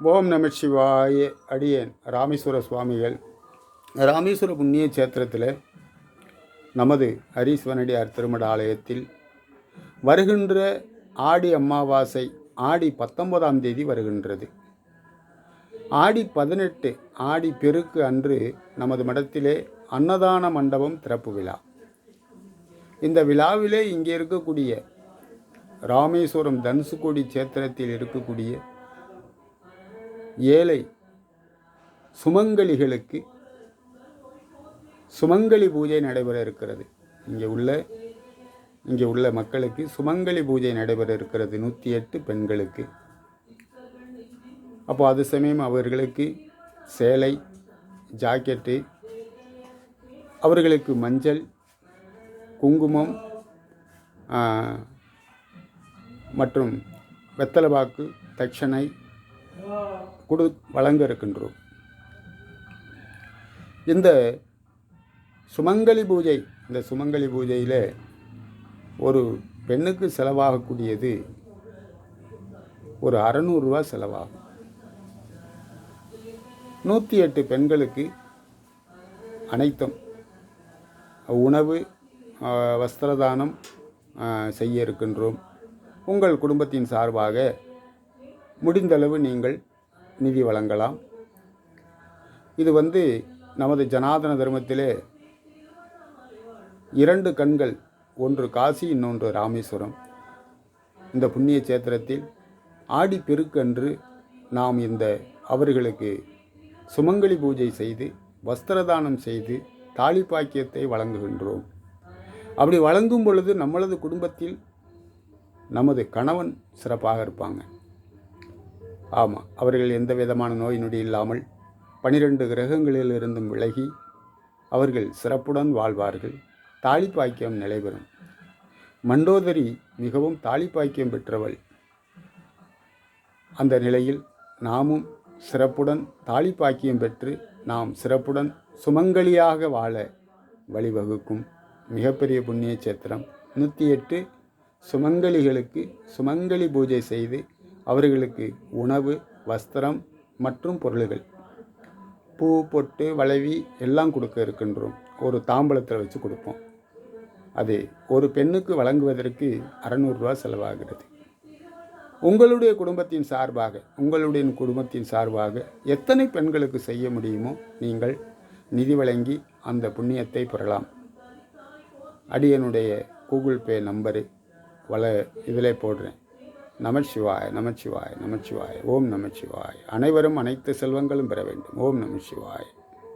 ஓம் நம சிவாய அடியேன் ராமேஸ்வர சுவாமிகள். ராமேஸ்வர புண்ணிய சேத்திரத்தில் நமது ஹரீஸ்வரனடியார் திருமட ஆலயத்தில் வருகின்ற ஆடி அமாவாசை ஆடி பத்தொன்பதாம் தேதி வருகின்றது. ஆடி பதினெட்டு ஆடி பெருக்கு அன்று நமது மடத்திலே அன்னதான மண்டபம் திறப்பு விழா. இந்த விழாவிலே இங்கே இருக்கக்கூடிய ராமேஸ்வரம் தனுசுக்கோடி சேத்திரத்தில் இருக்கக்கூடிய ஏழை சுமங்கலிகளுக்கு சுமங்கலி பூஜை நடைபெற இருக்கிறது. இங்கே உள்ள இங்கே உள்ள மக்களுக்கு சுமங்கலி பூஜை நடைபெற இருக்கிறது நூற்றி எட்டு பெண்களுக்கு. அப்போ அது சமயம் அவர்களுக்கு சேலை ஜாக்கெட்டு அவர்களுக்கு மஞ்சள் குங்குமம் மற்றும் வெத்தலைபாக்கு தட்சணை கொடு வழங்க இருக்கின்றோம் இந்த சுமங்கலி பூஜை இந்த சுமங்கலி பூஜையில் ஒரு பெண்ணுக்கு செலவாகக்கூடியது ஒரு அறநூறுரூவா செலவாகும். நூற்றி எட்டு பெண்களுக்கு அனைத்தும் உணவு வஸ்திரதானம் செய்ய இருக்கின்றோம். உங்கள் குடும்பத்தின் சார்பாக முடிந்தளவு நீங்கள் நிதி வழங்கலாம். இது வந்து நமது ஜனாதன தர்மத்திலே இரண்டு கண்கள் ஒன்று காசி இன்னொன்று ராமேஸ்வரம். இந்த புண்ணிய சேத்திரத்தில் ஆடி பெருக்கன்று நாம் இந்த அவர்களுக்கு சுமங்கலி பூஜை செய்து வஸ்திரதானம் செய்து தாலி பாக்கியத்தை வழங்குகின்றோம். அப்படி வழங்கும் பொழுது நம்மளது குடும்பத்தில் நமது கணவன் சிறப்பாக இருப்பாங்க. ஆமாம் அவர்கள் எந்த விதமான நோய் நொடி இல்லாமல் பனிரெண்டு கிரகங்களிலிருந்தும் விலகி அவர்கள் சிறப்புடன் வாழ்வார்கள். தாலிப்பாய்க்கியம் நிலைபெறும். மண்டோதரி மிகவும் தாலிப்பாக்கியம் பெற்றவள். அந்த நிலையில் நாமும் சிறப்புடன் தாலிப்பாக்கியம் பெற்று நாம் சிறப்புடன் சுமங்கலியாக வாழ வழிவகுக்கும் மிகப்பெரிய புண்ணிய சேத்திரம் நூற்றி எட்டு சுமங்கலிகளுக்கு சுமங்கலி பூஜை செய்து அவர்களுக்கு உணவு வஸ்திரம் மற்றும் பொருள்கள். பூ பொட்டு வளைவி எல்லாம் கொடுக்க இருக்கின்றோம். ஒரு தாம்பலத்தில் வச்சு கொடுப்போம். அது ஒரு பெண்ணுக்கு வழங்குவதற்கு அறநூறுரூவா செலவாகிறது. உங்களுடைய குடும்பத்தின் சார்பாக உங்களுடைய குடும்பத்தின் சார்பாக எத்தனை பெண்களுக்கு செய்ய முடியுமோ நீங்கள் நிதி வழங்கி அந்த புண்ணியத்தை பெறலாம். அடியனுடைய கூகுள் பே நம்பரு வள இதில் போடுறேன். நமச்சிவாய் நமச்சிவாய் நமச்சிவாய் ஓம் நமச்சிவாய். அனைவரும் அனைத்து செல்வங்களும் பெற வேண்டும். ஓம் நமச்சிவாய்.